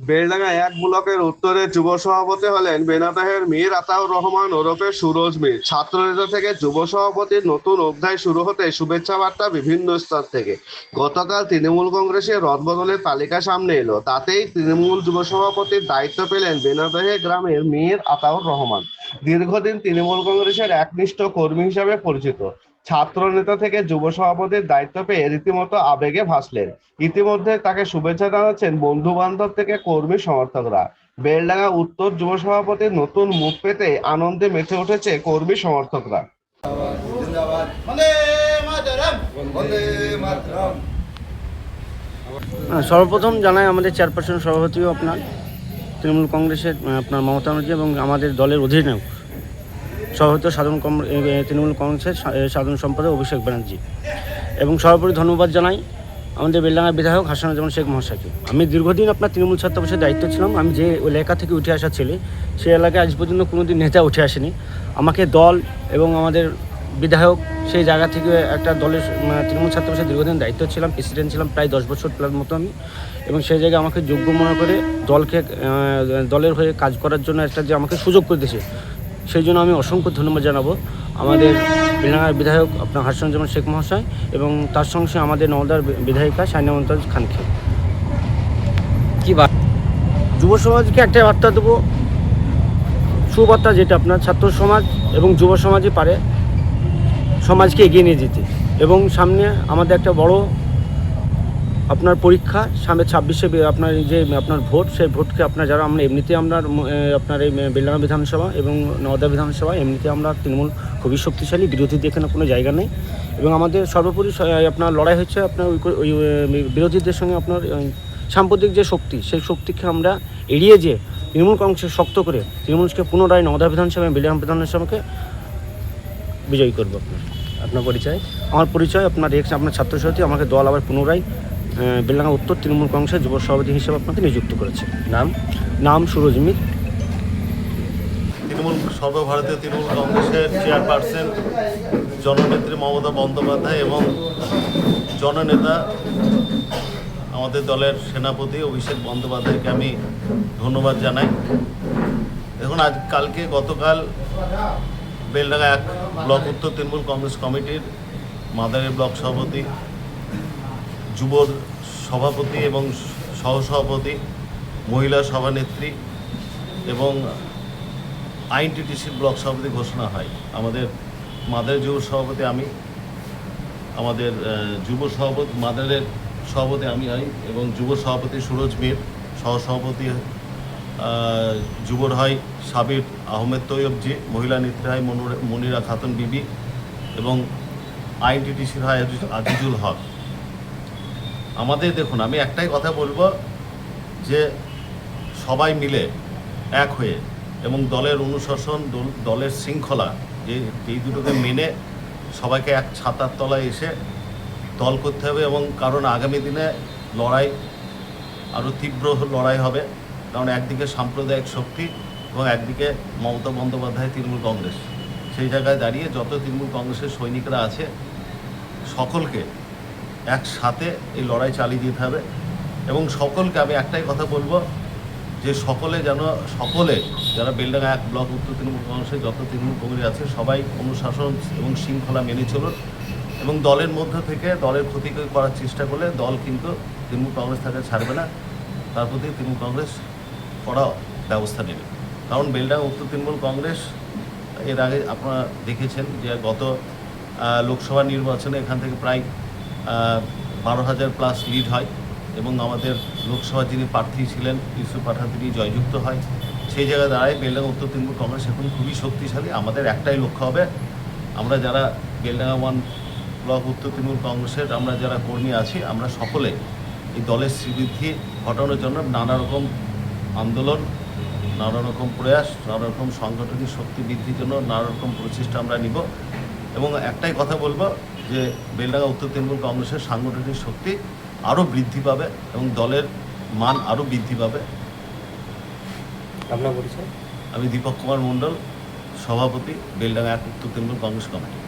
বেলডাঙ্গা এক ব্লকের উত্তরে যুব সভাপতি হলেন বেনাতাহের মীর আতাউর রহমান ওরফে সুরজ মীর। ছাত্রনেতা থেকে যুব সভাপতির নতুন অধ্যায় শুরু হতে শুভেচ্ছা বার্তা বিভিন্ন স্তর থেকে। গতকাল তৃণমূল কংগ্রেসের রদবদলের তালিকা সামনে এলো। তাতেই তৃণমূল যুব সভাপতির দায়িত্ব পেলেন বেনাতাহে গ্রামের মীর আতাউর রহমান। দীর্ঘদিন তৃণমূল কংগ্রেসের একনিষ্ঠ কর্মী হিসাবে পরিচিত। ছাত্র নেতা থেকে যুব সভাপতির দায়িত্ব পেয়ে রীতিমতো আবেগে ভাসলেন। ইতিমধ্যে তাকে শুভেচ্ছা জানাচ্ছেন বন্ধু বান্ধব থেকে কর্মী সমর্থকরা। বেলডাঙ্গা উত্তর যুব সভাপতির নতুন মুখ পেতে আনন্দে মেতে উঠেছে কর্মী সমর্থকরা। সর্বপ্রথম জানাই আমাদের চেয়ারপারসন সভাপতিও আপনার তৃণমূল কংগ্রেসের আপনার মমতা ব্যানার্জি এবং আমাদের দলের অধিনায়ক। সভাপতি সাধারণ কম- তৃণমূল কংগ্রেসের সাধারণ সম্পাদক অভিষেক ব্যানার্জি। এবং সর্বোপরি ধন্যবাদ জানাই আমাদের বেলডাঙ্গার বিধায়ক হাসানুজ্জামান শেখ মহাশয়কে। আমি দীর্ঘদিন আপনার তৃণমূল ছাত্র পরিষদের দায়িত্ব ছিলাম। আমি যে এলাকা থেকে উঠে আসা ছেলে সেই এলাকায় আজ পর্যন্ত কোনোদিন নেতা উঠে আসেনি। আমাকে দল এবং আমাদের বিধায়ক, সেই জায়গা থেকে একটা দলের তৃণমূল ছাত্র পরিষদের দীর্ঘদিন দায়িত্ব ছিলাম, প্রেসিডেন্ট ছিলাম প্রায় দশ বছর প্লাস মতো আমি। এবং সেই জায়গায় আমাকে যোগ্য মনে করে দলকে দলের হয়ে কাজ করার জন্য একটা যে আমাকে সুযোগ করে দিয়েছে সেই জন্য আমি অসংখ্য ধন্যবাদ জানাব আমাদের বেলাঙ্গার বিধায়ক আপনার হাসানুজ্জামান শেখ মহাশয় এবং তার সঙ্গে সঙ্গে আমাদের নওদার বিধায়িকা সাইনা মমতাজ খানকে। কি বা যুব সমাজকে একটা বার্তা দেবো সুবার্তা যেটা আপনার ছাত্র সমাজ এবং যুব সমাজই পারে সমাজকে এগিয়ে নিয়ে যেতে। এবং সামনে আমাদের একটা বড় আপনার পরীক্ষা, সামনে ছাব্বিশে আপনার যে, আপনার ভোট, সেই ভোটকে আপনার যারা আমরা এমনিতে আমরা আপনার এই বেলডাঙ্গা বিধানসভা এবং নওদা বিধানসভা এমনিতে আমরা তৃণমূল খুবই শক্তিশালী বিরোধীদের এখানে কোনো জায়গা নেই। এবং আমাদের সর্বোপরি আপনার লড়াই হচ্ছে আপনার ওই বিরোধীদের সঙ্গে আপনার সাম্প্রতিক যে শক্তি, সেই শক্তিকে আমরা এড়িয়ে যে তৃণমূল কংগ্রেসকে শক্ত করে, তৃণমূলকে পুনরায় নওদা বিধানসভা এবং বেলডাঙ্গা বিধানসভাকে বিজয়ী করব আপনার। আপনার পরিচয়? আমার পরিচয়, আপনার এক্স আপনার ছাত্র সাথী আমাকে দল আবার পুনরায় বেলডাঙ্গা উত্তর তৃণমূল কংগ্রেসের যুব সভাপতি হিসেবে আপনাকে নিযুক্ত করেছে। নাম? নাম সুরজ মির তৃণমূল সর্বভারতীয় তৃণমূল কংগ্রেসের চেয়ারপারসন জননেত্রী মমতা বন্দ্যোপাধ্যায় এবং জননেতা আমাদের দলের সেনাপতি অভিষেক বন্দ্যোপাধ্যায়কে আমি ধন্যবাদ জানাই। দেখুন আজ কালকে গতকাল বেলডাঙ্গা এক ব্লক উত্তর তৃণমূল কংগ্রেস কমিটির মাদারের ব্লক সভাপতি যুবর সভাপতি এবং সহসভাপতি, মহিলা সভানেত্রী এবং আইনটিটিসির ব্লক সভাপতি ঘোষণা হয়। আমাদের মাদের যুব সভাপতি আমি, আমাদের যুব সভাপতি, মাদারের সভাপতি আমি হই এবং যুব সভাপতি সুরজ মীর, সহসভাপতি যুবর হয় সাবির আহমেদ তৈয়বজি, মহিলা নেত্রী হয় মনুর- মনিরা খাতুন বিবি এবং আইনটিটিসির হয় আজিজুল হক। আমাদের দেখুন, আমি একটাই কথা বলব যে সবাই মিলে এক হয়ে এবং দলের অনুশাসন, দল- দলের শৃঙ্খলা, যে এই দুটোকে মেনে সবাইকে এক ছাতার তলায় এসে দল করতে হবে এবং কারণ আগামী দিনে লড়াই আরও তীব্র লড়াই হবে। কারণ একদিকে সাম্প্রদায়িক শক্তি এবং একদিকে মমতা বন্দ্যোপাধ্যায়, তৃণমূল কংগ্রেস। সেই জায়গায় দাঁড়িয়ে যত তৃণমূল কংগ্রেসের সৈনিকরা আছে, সকলকে একসাথে এই লড়াই চালিয়ে যেতে হবে। এবং সকলকে আমি একটাই কথা বলব, যে সকলে যেন, সকলে যারা বেলডাঙ্গা এক ব্লক উত্তর তৃণমূল কংগ্রেসের, যত তৃণমূল কংগ্রেস আছে, সবাই অনুশাসন এবং শৃঙ্খলা মেনে চলুন। এবং দলের মধ্য থেকে দলের ক্ষতি করার চেষ্টা করলে দল কিন্তু তৃণমূল কংগ্রেস তাকে ছাড়বে না। তার প্রতি তৃণমূল কংগ্রেস করা ব্যবস্থা নেবে। কারণ বেলডাঙ্গা উত্তর তৃণমূল কংগ্রেস, এর আগে আপনারা দেখেছেন যে গত লোকসভা নির্বাচনে এখান থেকে প্রায় বারো হাজার প্লাস লিড হয় এবং আমাদের লোকসভা যিনি প্রার্থী ছিলেন, ইউসুফ পাঠান তিনি জয়যুক্ত হয়। সেই জায়গায় দাঁড়ায় বেলডাঙ্গা, উত্তর তৃণমূল কংগ্রেস এখন খুবই শক্তিশালী। আমাদের একটাই লক্ষ্য হবে, আমরা যারা বেলডাঙ্গা ওয়ান ব্লক, উত্তর তৃণমূল কংগ্রেসের আমরা যারা কর্মী আছি, আমরা সকলে এই দলের শ্রীবৃদ্ধি ঘটানোর জন্য নানা রকম আন্দোলন, নানা রকম প্রয়াস, নানা রকম সাংগঠনিক শক্তি বৃদ্ধির জন্য নানা রকম প্রচেষ্টা আমরা নিব। এবং একটাই কথা বলব যে বেলডাঙ্গা উত্তর তৃণমূল কংগ্রেসের সাংগঠনিক শক্তি আরও বৃদ্ধি পাবে এবং দলের মান আরও বৃদ্ধি পাবে। আপনার পরিচয়? আমি দীপক কুমার মণ্ডল সভাপতি বেলডাঙ্গা এক উত্তর তৃণমূল কংগ্রেস কমিটি।